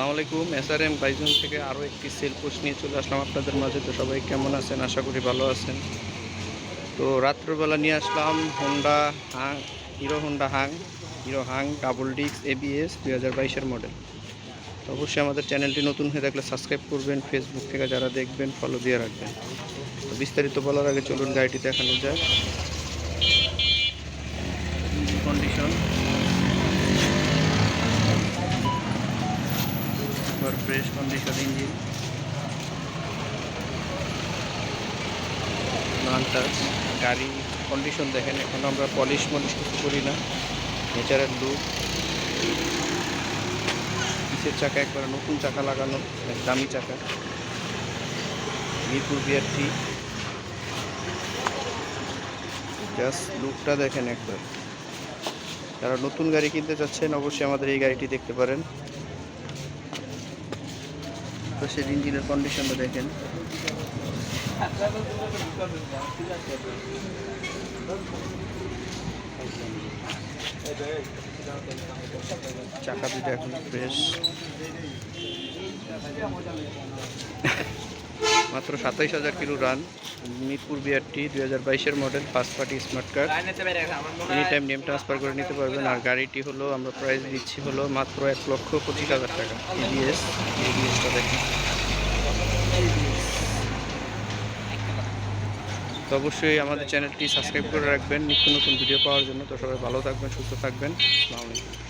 আসসালামু আলাইকুম। SRM Bizon থেকে আরও একটি সেল পোস্ট নিয়ে চলে আসলাম আপনাদের মাঝে। তো সবাই কেমন আছেন? আশা করি ভালো আছেন। তো রাত্রবেলা নিয়ে আসলাম Honda Hunk Hero Honda Hunk Hero Hunk double ডিক্স এবিএস দুই হাজার বাইশের মডেল তো অবশ্যই আমাদের চ্যানেলটি নতুন হয়ে থাকলে সাবস্ক্রাইব করবেন ফেসবুক থেকে যারা দেখবেন ফলো দিয়ে রাখবেন। তো বিস্তারিত বলার আগে চলুন গাড়িটি দেখানো যায় কন্ডিশন ফ্রেশ কন্ডিশন ইঞ্জিন গাড়ি কন্ডিশন দেখেন, এখন আমরা পলিশ মলিশ কিছু করি না। নেচারের লুক পিসের চাকা? একবার নতুন চাকা লাগানো এক দামি চাকা। মিরপুর বিআরটি জাস্ট লুকটা দেখেন একবার। যারা নতুন গাড়ি কিনতে চাচ্ছেন, অবশ্যই আমাদের এই গাড়িটি দেখতে পারেন। পাশের ইঞ্জিনের কন্ডিশনটা দেখেন। চাকা দুটো এখন ফ্রেশ মাত্র সাতাইশ হাজার কিলো রান মিরপুর বিআরটি দুই হাজার বাইশের model first party smart card any time name transfer করে নিতে পারবেন। আর গাড়িটি হলো, আমরা প্রাইস দিচ্ছি হলো মাত্র এক লক্ষ পঁচিশ হাজার টাকা। ইবিএস ইবিএসটা দেখেন। তো অবশ্যই আমাদের চ্যানেলটি সাবস্ক্রাইব করে রাখবেন। নিত্য নতুন ভিডিও পাওয়ার জন্য। তো সবাই ভালো থাকবেন, সুস্থ থাকবেন। আসসালামু আলাইকুম।